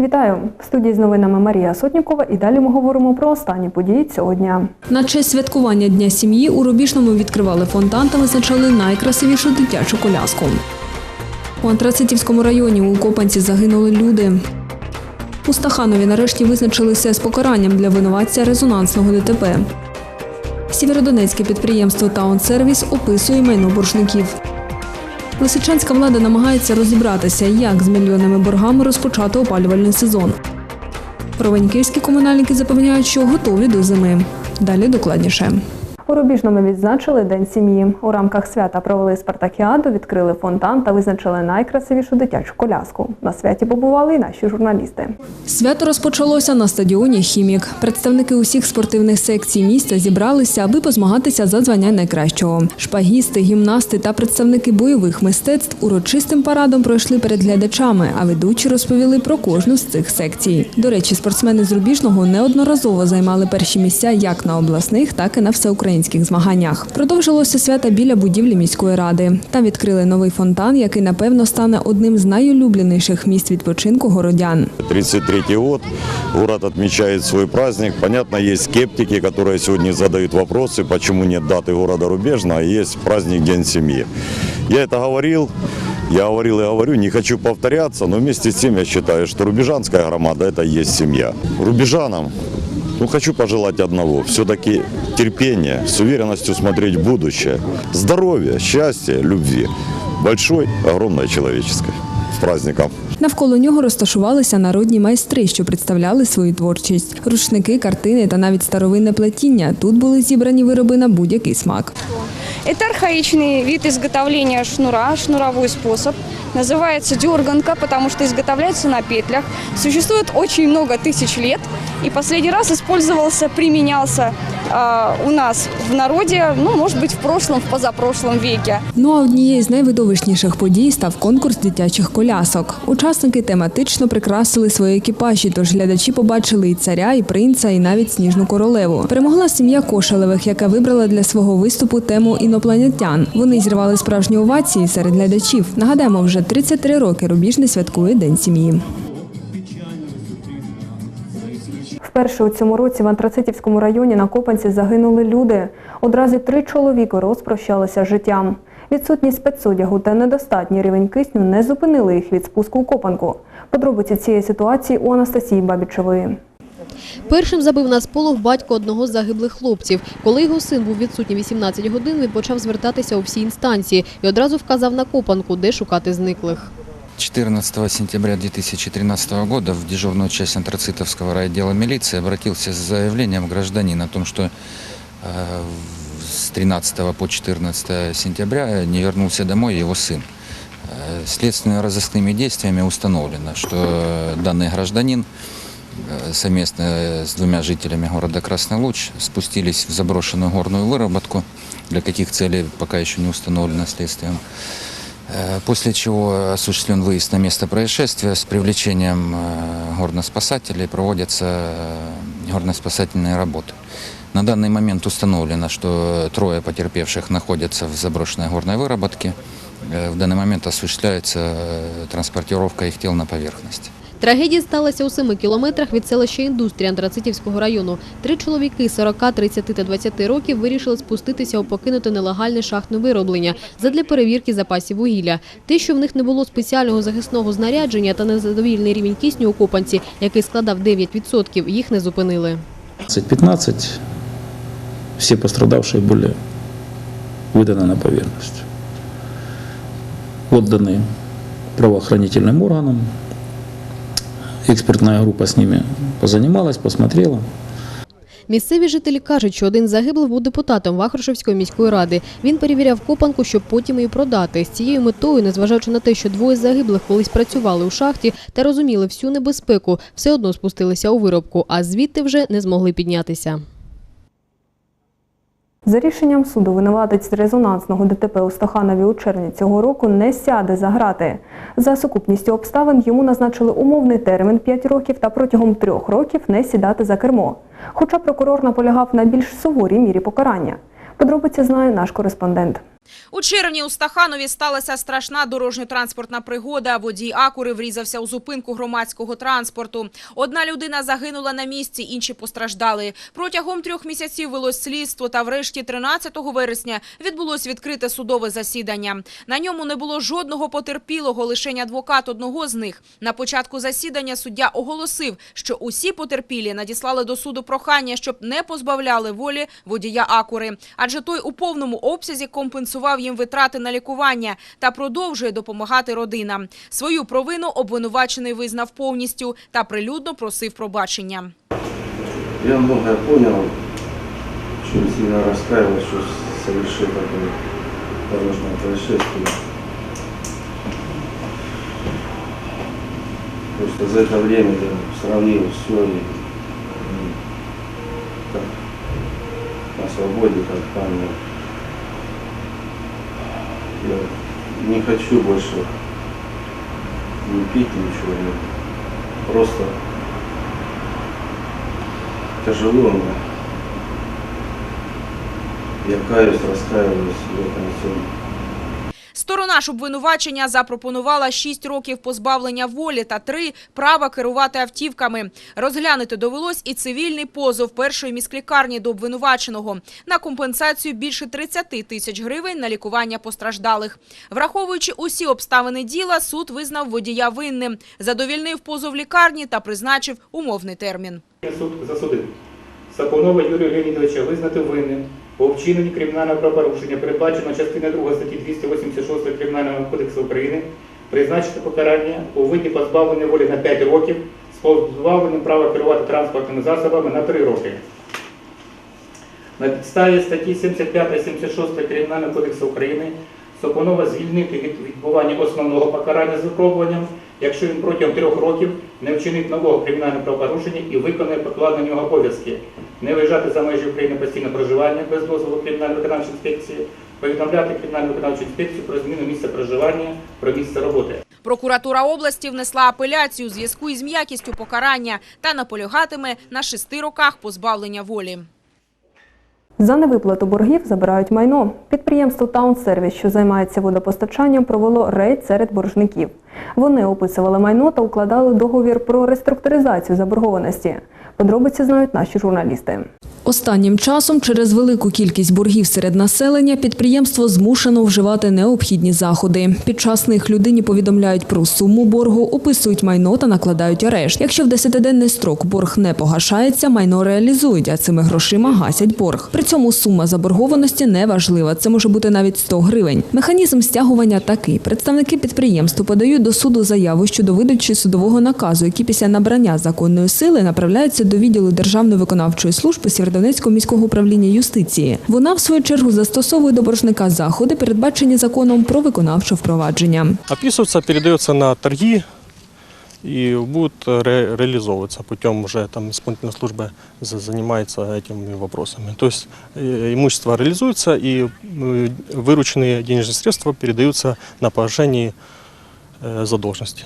Вітаю в студії з новинами Марія Сотнікова. І далі ми говоримо про останні події цього дня. На честь святкування Дня сім'ї у Рубіжному відкривали фонтан та визначали найкрасивішу дитячу коляску. У Антрацитівському районі у Копанці загинули люди. У Стаханові нарешті визначилися з покаранням для винуватця резонансного ДТП. Сєвєродонецьке підприємство Таунсервіс описує майно боржників. Лисичанська влада намагається розібратися, як з мільйонними боргами розпочати опалювальний сезон. Ровеньківські комунальники запевняють, що готові до зими. Далі докладніше. У Рубіжному відзначили День сім'ї. У рамках свята провели спартакіаду, відкрили фонтан та визначили найкрасивішу дитячу коляску. На святі побували і наші журналісти. Свято розпочалося на стадіоні Хімік. Представники усіх спортивних секцій міста зібралися, аби позмагатися за звання найкращого. Шпагісти, гімнасти та представники бойових мистецтв урочистим парадом пройшли перед глядачами, а ведучі розповіли про кожну з цих секцій. До речі, спортсмени з Рубіжного неодноразово займали перші місця як на обласних, так і на всеукраїнських змаганнях. Продовжилося свята біля будівлі міської ради. Там відкрили новий фонтан, який напевно стане одним з найулюбленіших місць відпочинку городян. 33 год, город отмечает свой праздник. Понятно, есть скептики, которые сегодня задают вопросы, почему нет даты города Рубежного, а есть праздник День семьи. Я это говорил, я говорил и говорю, не хочу повторяться, но вместе с тем я считаю, что рубежанская громада – это и есть семья. Рубежанам ну, хочу пожелать одного. Все-таки терпения, с уверенностью смотреть в будущее. Здоровья, счастья, любви. Большой, огромной человеческой. С праздником! Навколо нього розташувалися народні майстри, що представляли свою творчість. Рушники, картини та навіть старовинне плетіння. Тут були зібрані вироби на будь-який смак. Это архаичный вид изготовления шнура, шнуровой способ. Называется дерганка, потому что изготовляется на петлях. Существует очень много тысяч лет. И последний раз использовался, применялся э, у нас в народе, ну, может быть, в прошлом, в позапрошлом веке. Ну а однією з найвидовищніших подій став конкурс дитячих колясок. Учасники тематично прикрасили свої екіпажі, тож глядачі побачили і царя, і принца, і навіть сніжну королеву. Перемогла сім'я Кошелевих, яка вибрала для свого виступу тему інопланетян. Вони зірвали справжні овації серед глядачів. Нагадаємо, вже 33 роки Рубіжний святкує День сім'ї. Вперше у цьому році в Антрацитівському районі на Копанці загинули люди. Одразу три чоловіки розпрощалися з життям. Відсутність спецодягу та недостатній рівень кисню не зупинили їх від спуску у Копанку. Подробиці цієї ситуації у Анастасії Бабічевої. Першим забив на сполох батько одного з загиблих хлопців. Коли його син був відсутній 18 годин, він почав звертатися у всі інстанції і одразу вказав на Копанку, де шукати зниклих. 14 сентября 2013 года в дежурную часть антрацитовского райотдела милиции обратился с заявлением гражданин о том, что э, с 13 по 14 сентября не вернулся домой его сын. Э, Следственно-розыскными действиями установлено, что данный гражданин э, совместно с двумя жителями города Красный Луч спустились в заброшенную горную выработку, для каких целей пока еще не установлено следствием. Э, После чего осуществлен выезд на место происшествия с привлечением э, горноспасателей проводятся э, горноспасательные работы. На данный момент установлено, что трое потерпевших находятся в заброшенной горной выработке. Э, В данный момент осуществляется э, транспортировка их тел на поверхность. Трагедія сталася у 7 кілометрах від селища Індустрія Антрацитівського району. Три чоловіки 40, 30 та 20 років вирішили спуститися у покинуте нелегальне шахтне вироблення задля перевірки запасів вугілля. Те, що в них не було спеціального захисного знарядження та незадовільний рівень кисню у копанці, який складав 9%, їх не зупинили. 15 все пострадавшие были выданы на поверхность. Отданы правоохранительным органам. Экспертная група з ними позанімалась, посмотрела. Місцеві жителі кажуть, що один загиблий був депутатом Вахрушевської міської ради. Він перевіряв копанку, щоб потім її продати. З цією метою, незважаючи на те, що двоє загиблих колись працювали у шахті та розуміли всю небезпеку, все одно спустилися у виробку, а звідти вже не змогли піднятися. За рішенням суду винуватець резонансного ДТП у Стаханові у червні цього року не сяде за грати. За сукупністю обставин йому назначили умовний термін 5 років та протягом трьох років не сідати за кермо. Хоча прокурор наполягав на більш суворій мірі покарання. Подробиці знає наш кореспондент. У червні у Стаханові сталася страшна дорожньо-транспортна пригода. Водій Акури врізався у зупинку громадського транспорту. Одна людина загинула на місці, інші постраждали. Протягом трьох місяців велось слідство та врешті 13 вересня відбулось відкрите судове засідання. На ньому не було жодного потерпілого, лише адвокат одного з них. На початку засідання суддя оголосив, що усі потерпілі надіслали до суду прохання, щоб не позбавляли волі водія Акури, адже той у повному обсязі компенсував їм витрати на лікування та продовжує допомагати родинам. Свою провину обвинувачений визнав повністю та прилюдно просив пробачення. Я многое понял, очень сильно раскаиваюсь, что совершил такое дорожное происшествие. Просто за это время я сравнил все и м, как на свободе, как там. Я- Я не хочу больше не пить ничего, не- просто тяжело мне. Я каюсь, раскаиваюсь в этом всем. Сторона ж обвинувачення запропонувала 6 років позбавлення волі та 3 – права керувати автівками. Розглянути довелось і цивільний позов першої міськлікарні до обвинуваченого на компенсацію більше 30 тисяч гривень на лікування постраждалих. Враховуючи усі обставини діла, суд визнав водія винним, задовільнив позов лікарні та призначив умовний термін. Суд засудив Сапунова Юрія Леонідовича визнати винним у вчиненні кримінального правопорушення, передбачено частини 2 статті 286 Кримінального кодексу України, призначити покарання у виді позбавлення волі на 5 років з позбавленням права керувати транспортними засобами на 3 роки. На підставі статті 75-76 Кримінального кодексу України Сапунова звільнити від відбування основного покарання з випробуванням, якщо він протягом трьох років не вчинить нового кримінального правопорушення і виконає покладені нього обов'язки, не виїжджати за межі України постійне проживання без дозволу кримінально-виконавчої інспекції, повідомляти кримінально-виконавчу інспекцію про зміну місця проживання, про місце роботи. Прокуратура області внесла апеляцію у зв'язку із м'якістю покарання та наполягатиме на шести роках позбавлення волі. За невиплату боргів забирають майно. Підприємство Таунсервіс, що займається водопостачанням, провело рейд серед боржників. Вони описували майно та укладали договір про реструктуризацію заборгованості. Подробиці знають наші журналісти. Останнім часом через велику кількість боргів серед населення підприємство змушено вживати необхідні заходи. Під час них людині повідомляють про суму боргу, описують майно та накладають арешт. Якщо в 10-денний строк борг не погашається, майно реалізують, а цими грошима гасять борг. При цьому сума заборгованості не важлива. Це може бути навіть 100 гривень. Механізм стягування такий: представники підприємства подають до суду заяву щодо видачі судового наказу, який після набрання законної сили направляється до відділу Державної виконавчої служби Сєвєродонецького міського управління юстиції. Вона, в свою чергу, застосовує до боржника заходи, передбачені законом про виконавче впровадження. описывается, передается на торги и будет ре- реализовываться путем уже там исполнительная служба за- занимается этими вопросами. То есть э, имущество реализуется и э, вырученные денежные средства передаются на погашение э, задолженности.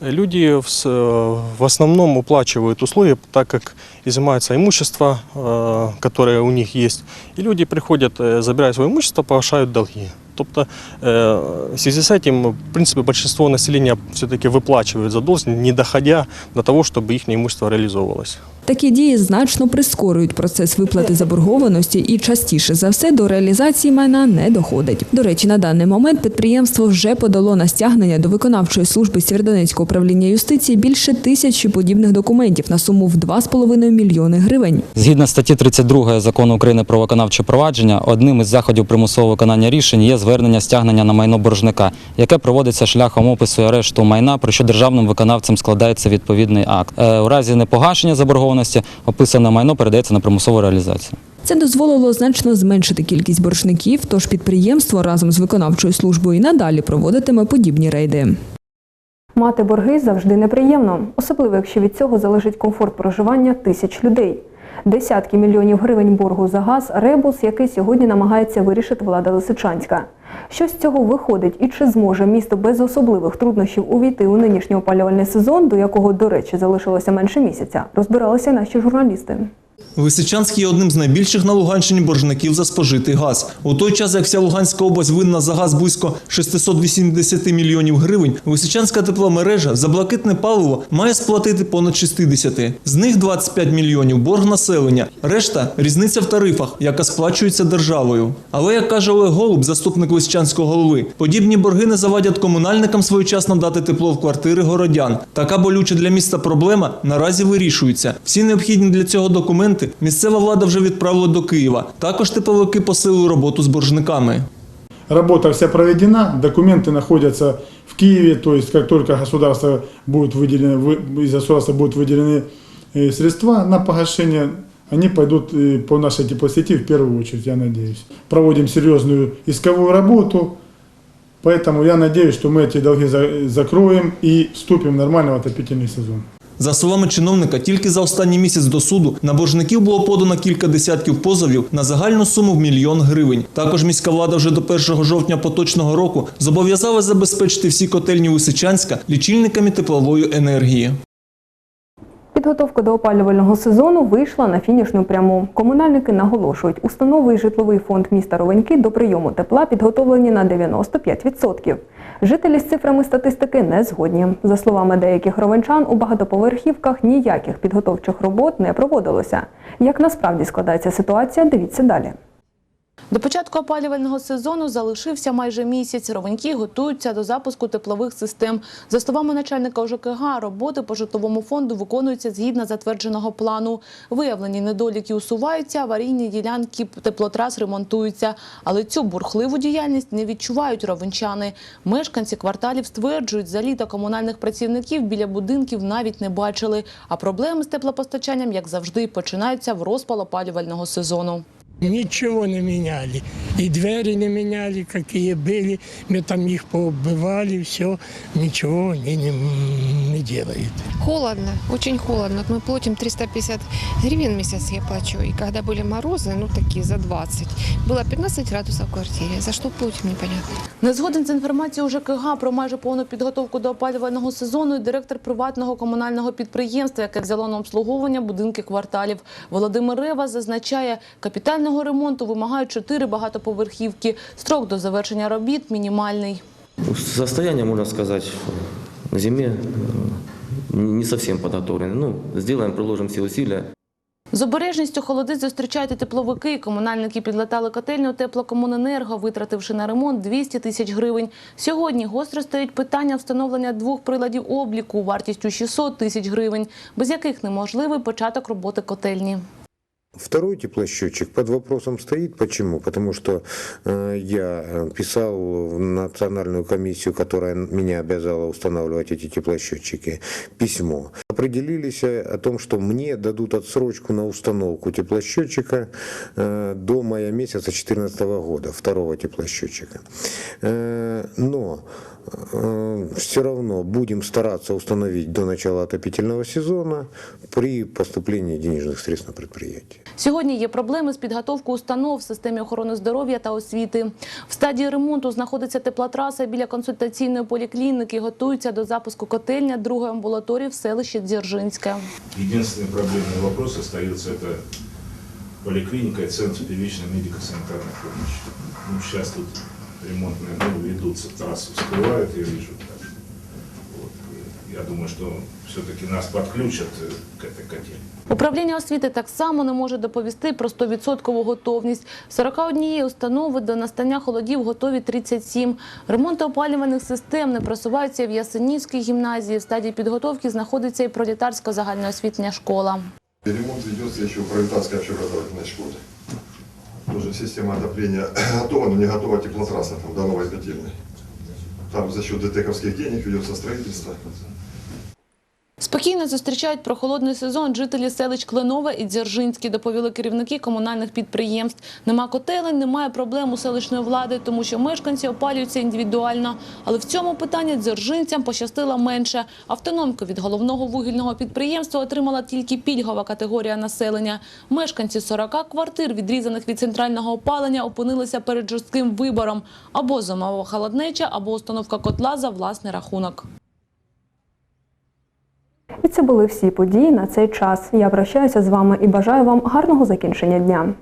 Люди в, с- э, в основном уплачивают условия, так как изымается имущество, э, которое у них есть, и люди приходят, э, забирают свое имущество, погашают долги. Тобто, э, в связи с этим, в принципе, большинство населения все-таки выплачивают задолженность, не доходя до того, чтобы их имущество реализовывалось. Такі дії значно прискорюють процес виплати заборгованості і частіше за все до реалізації майна не доходить. До речі, на даний момент підприємство вже подало на стягнення до виконавчої служби Сєвєродонецького управління юстиції більше тисячі подібних документів на суму в 2,5 мільйони гривень. Згідно статті 32 закону України про виконавче провадження, одним із заходів примусового виконання рішень є звернення стягнення на майно боржника, яке проводиться шляхом опису і арешту майна, про що державним виконавцем складається відповідний акт. Е, У разі непогашення заборгованості описане майно передається на примусову реалізацію. Це дозволило значно зменшити кількість боржників, тож підприємство разом з виконавчою службою і надалі проводитиме подібні рейди. Мати борги завжди неприємно, особливо якщо від цього залежить комфорт проживання тисяч людей. Десятки мільйонів гривень боргу за газ ребус, який сьогодні намагається вирішити влада Лисичанська. Що з цього виходить і чи зможе місто без особливих труднощів увійти у нинішній опалювальний сезон, до якого, до речі, залишилося менше місяця, розбиралися наші журналісти. Лисичанськ є одним з найбільших на Луганщині боржників за спожитий газ. У той час, як вся Луганська область винна за газ близько 680 мільйонів гривень, Лисичанська тепломережа за блакитне паливо має сплатити понад 60. З них 25 мільйонів борг населення. Решта різниця в тарифах, яка сплачується державою. Але як каже Олег Голуб, заступник Лисичанського голови, подібні борги не завадять комунальникам своєчасно дати тепло в квартири городян. Така болюча для міста проблема наразі вирішується. Всі необхідні для цього документи місцева влада вже відправила до Києва. Також тепловики посилили роботу з боржниками. Работа вся проведена, документы находятся в Киеве, то есть как только государство будет выделено, вы- из государства будут выделены э, средства на погашение, они пойдут э, по нашей теплосети в первую очередь, я надеюсь. Проводим серьезную исковую работу, поэтому я надеюсь, что мы эти долги за- закроем и вступим в нормальный отопительный сезон. За словами чиновника, тільки за останній місяць до суду на боржників було подано кілька десятків позовів на загальну суму в мільйон гривень. Також міська влада вже до 1 жовтня поточного року зобов'язала забезпечити всі котельні Лисичанська лічильниками теплової енергії. Підготовка до опалювального сезону вийшла на фінішну пряму. Комунальники наголошують, установи житловий фонд міста Ровеньки до прийому тепла підготовлені на 95%. Жителі з цифрами статистики не згодні. За словами деяких ровенчан, у багатоповерхівках ніяких підготовчих робот не проводилося. Як насправді складається ситуація, дивіться далі. До початку опалювального сезону залишився майже місяць. Ровеньки готуються до запуску теплових систем. За словами начальника ОЖКГ, роботи по житловому фонду виконуються згідно затвердженого плану. Виявлені недоліки усуваються, аварійні ділянки теплотрас ремонтуються. Але цю бурхливу діяльність не відчувають ровенчани. Мешканці кварталів стверджують, за літо комунальних працівників біля будинків навіть не бачили. А проблеми з теплопостачанням, як завжди, починаються в розпал опалювального сезону. Ничего не меняли. И двери не меняли, какие были. Мы там их поубивали, все. Ничего они не, не делают. Холодно, очень холодно. Вот мы платим 350 гривен в месяц я плачу. И когда были морозы, ну такие за 20, было 15 градусов в квартире. За что платим, непонятно. Не згоден з інформацією ЖКГ про майже повну підготовку до опалювального сезону і директор приватного комунального підприємства, яке взяло на обслуговування будинки кварталів. Володимир Рева зазначає, капітального ремонту вимагають чотири багатоповерхівки. Строк до завершення робіт мінімальний. Состояние, можно сказать, на зиме э, не совсем подготовлено. Ну, сделаем, приложим все усилия. З обережністю холодець зустрічають і тепловики. Комунальники підлатали котельню теплокомуненерго, витративши на ремонт 200 тисяч гривень. Сьогодні гостро стоїть питання встановлення двох приладів обліку вартістю 600 тисяч гривень, без яких неможливий початок роботи котельні. Второй теплосчетчик под вопросом стоит. Почему? Потому что э, я э, писал в национальную комиссию, которая меня обязала устанавливать эти теплосчетчики, письмо. Определились э, о том, что мне дадут отсрочку на установку теплосчетчика э, до мая месяца 2014 года, второго теплосчетчика. Э, но все равно будем стараться установить до начала отопительного сезона при поступлении денежных средств на предприятие. Сьогодні є проблеми з підготовкою установ в системі охорони здоров'я та освіти. В стадії ремонту знаходиться теплотраса біля консультаційної поліклініки. Готуються до запуску котельня другої амбулаторії в селищі Дзержинське. Единственный проблемный вопрос остается это поликлиника и центр первичной медико-санитарной помощи. Ну, сейчас тут ремонтные ну, ведутся, трассы вскрывают, я вижу. Так что, вот, и я думаю, что все-таки нас подключат э, к этой котельне. Управління освіти так само не може доповісти про 100% готовність. 41 установи до настання холодів готові 37. Ремонти опалювальних систем не просуваються в Ясенівській гімназії. В стадії підготовки знаходиться і пролетарська загальноосвітня школа. Ремонт ведется еще в пролетарской общеобразовательной школе. Тоже система отопления готова, но не готова теплотрасса там, до новой котельной. Там за счет ДТКовских денег ведется строительство. Спокійно зустрічають прохолодний сезон жителі селищ Кленове і Дзержинський, доповіли керівники комунальних підприємств. Нема котелень, немає проблем у селищної влади, тому що мешканці опалюються індивідуально. Але в цьому питанні дзержинцям пощастило менше. Автономку від головного вугільного підприємства отримала тільки пільгова категорія населення. Мешканці 40 квартир, відрізаних від центрального опалення, опинилися перед жорстким вибором – або зимова холоднеча, або установка котла за власний рахунок. І це були всі події на цей час. Я прощаюся з вами і бажаю вам гарного закінчення дня.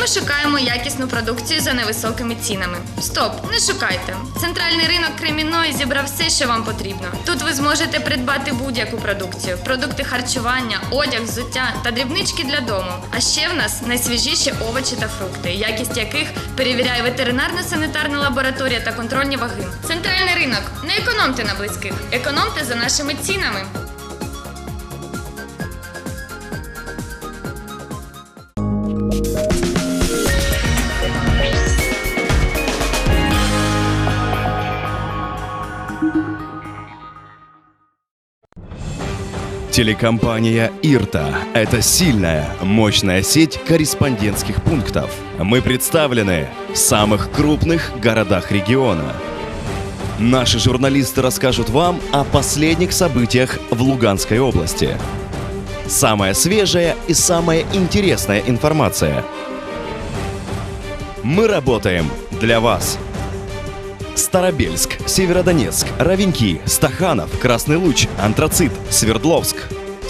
Ми шукаємо якісну продукцію за невисокими цінами. Стоп, не шукайте. Центральний ринок Кремінної зібрав все, що вам потрібно. Тут ви зможете придбати будь-яку продукцію: продукти харчування, одяг, взуття та дрібнички для дому. А ще в нас найсвіжіші овочі та фрукти, якість яких перевіряє ветеринарно-санітарна лабораторія та контрольні ваги. Центральний ринок. Не економте на близьких, економте за нашими цінами. Телекомпания «Ирта» — это сильная, мощная сеть корреспондентских пунктов. Мы представлены в самых крупных городах региона. Наши журналисты расскажут вам о последних событиях в Луганской области. Самая свежая и самая интересная информация. Мы работаем для вас. Старобельск, Северодонецк, Равенки, Стаханов, Красный Луч, Антрацит, Свердловск.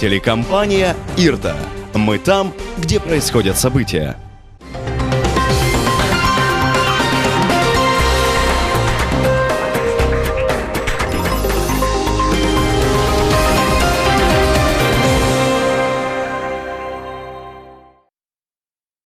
Телекомпания «Ирта». Мы там, где происходят события.